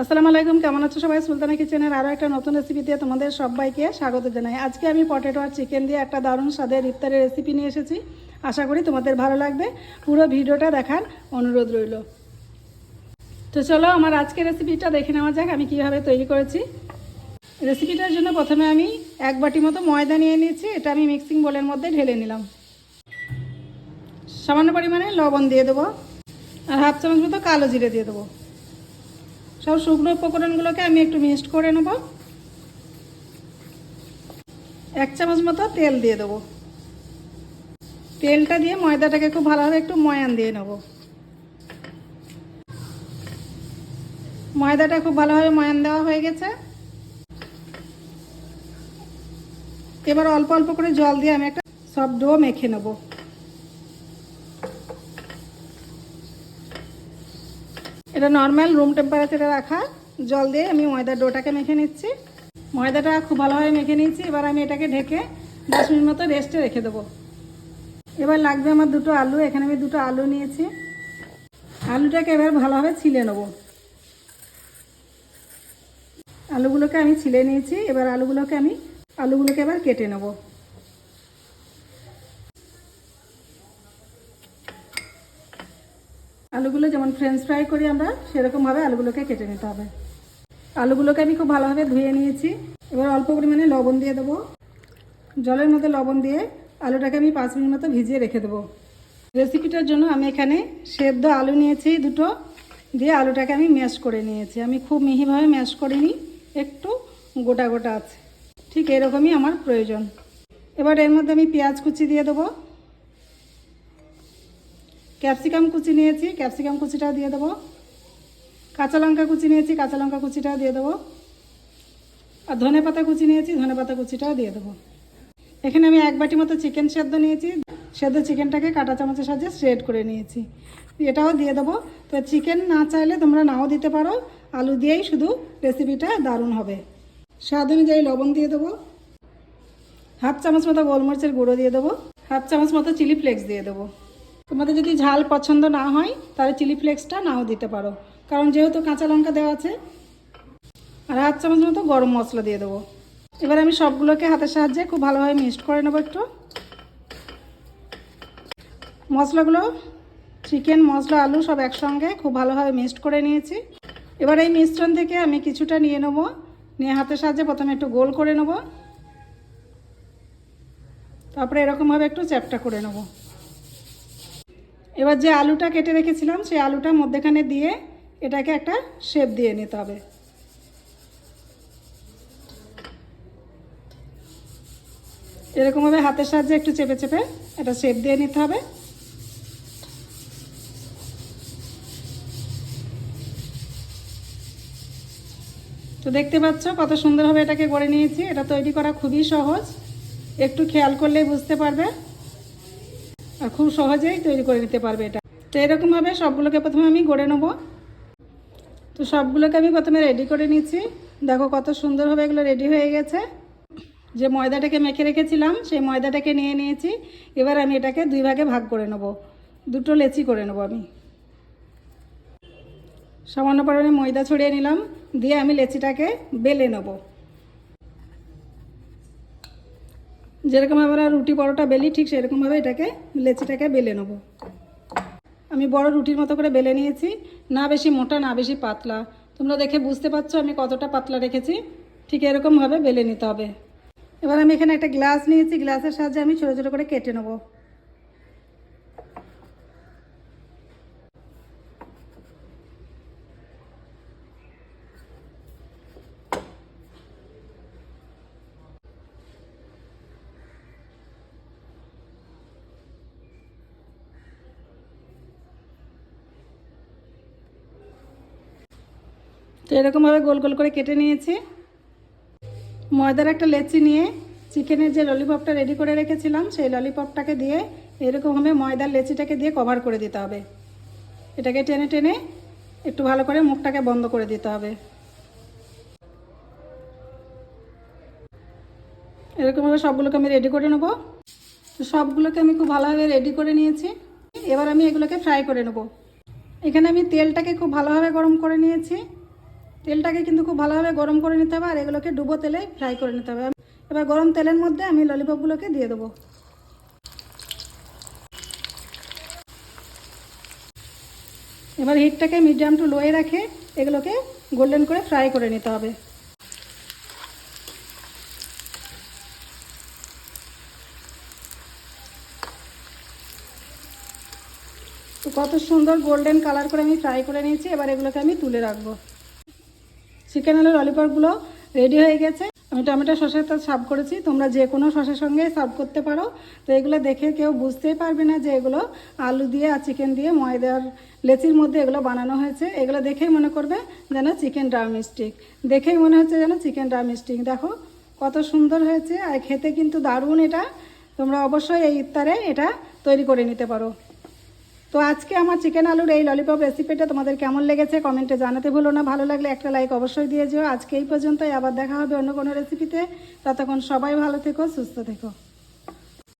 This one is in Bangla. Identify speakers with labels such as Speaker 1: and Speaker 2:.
Speaker 1: আসসালামু আলাইকুম, কেমন আছো সবাই? সুলতানা কিচেনের আরও একটা নতুন রেসিপিতে তোমাদের সবাইকে স্বাগত জানাই। আজকে আমি পটেটো আর চিকেন দিয়ে একটা দারুণ স্বাদের ইফতারের রেসিপি নিয়ে এসেছি। আশা করি তোমাদের ভালো লাগবে। পুরো ভিডিওটা দেখার অনুরোধ রইল। তো চলো আমার আজকের রেসিপিটা দেখে নেওয়া যাক আমি কীভাবে তৈরি করেছি। রেসিপিটার জন্য প্রথমে আমি এক বাটি মতো ময়দা নিয়ে নিয়েছি। এটা আমি মিক্সিং বোলের মধ্যে ঢেলে নিলাম। সামান্য পরিমাণে লবণ দিয়ে দেবো। আর হাফ চামচ মতো কালো জিরে দিয়ে দেবো। সব শুকনো উপকরণগুলোকে আমি একটু মিক্সড করে নেব। এক চামচ মতো তেল দিয়ে দেবো। তেলটা দিয়ে ময়দাটাকে খুব ভালোভাবে একটু ময়ান দিয়ে নেব। ময়দাটা খুব ভালোভাবে ময়ান দেওয়া হয়ে গেছে। এবার অল্প অল্প করে জল দিয়ে আমি একটা সব ডো মেখে নেব। এটা নর্মাল রুম টেম্পারেচারে রাখা। জল দিয়ে আমি ময়দার ডোটাকে মেখে নিচ্ছি। ময়দাটা খুব ভালোভাবে মেখে নিচ্ছি এবার আমি এটাকে ঢেকে দশ মিনিট মতো রেস্টে রেখে দেবো। এবার লাগবে আমার দুটো আলু। এখানে আমি দুটো আলু নিয়েছি। আলুটাকে এবার ভালোভাবে ছিলে নেব। আলুগুলোকে আমি ছিলে নিয়েছি। এবার আলুগুলোকে আমি আলুগুলোকে এবার কেটে নেব। আলুগুলো যেমন ফ্রেঞ্চ ফ্রাই করি আমরা সেরকমভাবে আলুগুলোকে কেটে নিতে হবে। আলুগুলোকে আমি খুব ভালোভাবে ধুয়ে নিয়েছি। এবার অল্প পরিমাণে লবণ দিয়ে দেবো। জলের মধ্যে লবণ দিয়ে আলুটাকে আমি পাঁচ মিনিট মতো ভিজিয়ে রেখে দেবো। রেসিপিটার জন্য আমি এখানে সেদ্ধ আলু নিয়েছি দুটো, দিয়ে আলুটাকে আমি ম্যাশ করে নিয়েছি। আমি খুব মিহিভাবে ম্যাশ করিনি, একটু গোটা গোটা আছে। ঠিক এরকমই আমার প্রয়োজন। এবার এর মধ্যে আমি পেঁয়াজ কুচি দিয়ে দেবো। ক্যাপসিকাম কুচি নিয়েছি, ক্যাপসিকাম কুচিটাও দিয়ে দেবো। কাঁচা লঙ্কা কুচি নিয়েছি, কাঁচা লঙ্কা কুচিটাও দিয়ে দেবো। আর ধনে পাতা কুচি নিয়েছি, ধনে পাতা কুচিটাও দিয়ে দেবো। এখানে আমি এক বাটি মতো চিকেন সেদ্ধ নিয়েছি। সেদ্ধ চিকেনটাকে কাঁটা চামচের সাহায্যে স্ট্রেট করে নিয়েছি। এটাও দিয়ে দেবো। তো চিকেন না চাইলে তোমরা নাও দিতে পারো। আলু দিয়েই শুধু রেসিপিটা দারুণ হবে। স্বাদ অনুযায়ী লবণ দিয়ে দেবো। হাফ চামচ মতো গোলমরিচের গুঁড়ো দিয়ে দেবো। হাফ চামচ মতো চিলি ফ্লেক্স দিয়ে দেবো। তোমাদের যদি ঝাল পছন্দ না হয়, তাহলে চিলি ফ্লেক্সটা নাও দিতে পারো। কারণ যেহেতু কাঁচা লঙ্কা দেওয়া আছে, আর হাফ চামচ মতো গরম মশলা দিয়ে দেবো। এবার আমি সবগুলোকে হাতের সাহায্যে খুব ভালোভাবে মিক্সড করে নেব একটু। মশলাগুলো চিকেন মশলা, আলু সব একসঙ্গে খুব ভালোভাবে মিক্সড করে নিয়েছি। এবার এই মিশ্রণ থেকে আমি কিছুটা নিয়ে নেব। নিয়ে হাতের সাহায্যে প্রথমে একটু গোল করে নেব। তারপরে এরকমভাবে একটু চ্যাপটা করে নেব। এবার যে আলুটা কেটে রেখেছিলাম, সেই আলুটা মধ্যেখানে দিয়ে এটাকে একটা শেপ দিয়ে নিতে হবে। এরকমভাবে হাতের সাহায্যে একটু চেপে চেপে এটা শেপ দিয়ে নিতে হবে। তো দেখতে পাচ্ছ কত সুন্দরভাবে এটাকে গড়ে নিয়েছি। এটা তৈরি করা খুবই সহজ। একটু খেয়াল করলেই বুঝতে পারবে। খুব সহজেই তৈরি করে নিতে পারবে এটা। তো এরকমভাবে সবগুলোকে প্রথমে আমি গড়ে নেব। তো সবগুলোকে আমি প্রথমে রেডি করে নিচ্ছি। দেখো কত সুন্দরভাবে এগুলো রেডি হয়ে গেছে। যে ময়দাটাকে মেখে রেখেছিলাম, সেই ময়দাটাকে নিয়ে নিয়েছি। এবার আমি এটাকে দুই ভাগে ভাগ করে নেব। দুটো লেচি করে নেব আমি। সামান্য পরিমাণে ময়দা ছড়িয়ে নিলাম। দিয়ে আমি লেচিটাকে বেলে নেব। যেরকম আমরা রুটি পরোটা বেলি, ঠিক সেরকমভাবে এটাকে, লেচিটাকে বেলে নেব। আমি বড় রুটির মতো করে বেলে নিয়েছি, না বেশি মোটা, না বেশি পাতলা। তোমরা দেখে বুঝতে পারছ আমি কতটা পাতলা রেখেছি, ঠিক এরকমভাবে বেলে নিতে হবে। এবার আমি এখানে একটা গ্লাস নিয়েছি, গ্লাসের সাহায্যে আমি ছোটো ছোটো করে কেটে নেব। তো এরকমভাবে গোল গোল করে কেটে নিয়েছি। ময়দার একটা লেচি নিয়ে চিকেনের যে ললিপপটা রেডি করে রেখেছিলাম, সেই ললিপপটাকে দিয়ে এরকমভাবে ময়দার লেচিটাকে দিয়ে কভার করে দিতে হবে। এটাকে টেনে টেনে একটু ভালো করে মুখটাকে বন্ধ করে দিতে হবে। এরকমভাবে সবগুলোকে আমি রেডি করে নেব। তো সবগুলোকে আমি খুব ভালোভাবে রেডি করে নিয়েছি। এবার আমি এগুলোকে ফ্রাই করে নেব। এখানে আমি তেলটাকে খুব ভালোভাবে গরম করে নিয়েছি। তেলটাকে কিন্তু খুব ভালোভাবে গরম করে নিতে হবে আর এগুলোকে ডুবো তেলে ফ্রাই করে নিতে হবে। এবার গরম তেলের মধ্যে আমি ললিপপগুলোকে দিয়ে দেবো। এবার হিটটাকে মিডিয়াম টু লোয়ে রাখে এগুলোকে গোল্ডেন করে ফ্রাই করে নিতে হবে। তো কত সুন্দর গোল্ডেন কালার করে আমি ফ্রাই করে নিয়েছি। এবার এগুলোকে আমি তুলে রাখব। চিকেন আলু ললিপপগুলো রেডি হয়ে গেছে। আমি টমেটো শসার সাথে সার্ভ করেছি। তোমরা যে কোনো শসার সঙ্গে সার্ভ করতে পারো। তো এগুলো দেখে কেউ বুঝতেই পারবে না যে এগুলো আলু দিয়ে আর চিকেন দিয়ে ময়দার লেচির মধ্যে এগুলো বানানো হয়েছে। এগুলো দেখেই মনে করবে যেন চিকেন ড্রাম স্টিক দেখেই মনে হচ্ছে যেন চিকেন ড্রাম স্টিক দেখো কত সুন্দর হয়েছে। আর খেতে কিন্তু দারুণ এটা। তোমরা অবশ্যই এই ইফতারে এটা তৈরি করে নিতে পারো। তো আজকে আমার চিকেন আলুর এই ললিপপ রেসিপিটা তোমাদের কেমন লেগেছে কমেন্টে জানাতে ভুলো না। ভালো লাগলে একটা লাইক অবশ্যই দিয়ে যেও। আজকে এই পর্যন্তই, আবার দেখা হবে অন্য কোনো রেসিপিতে ততক্ষণ সবাই ভালো থেকো, সুস্থ থেকো।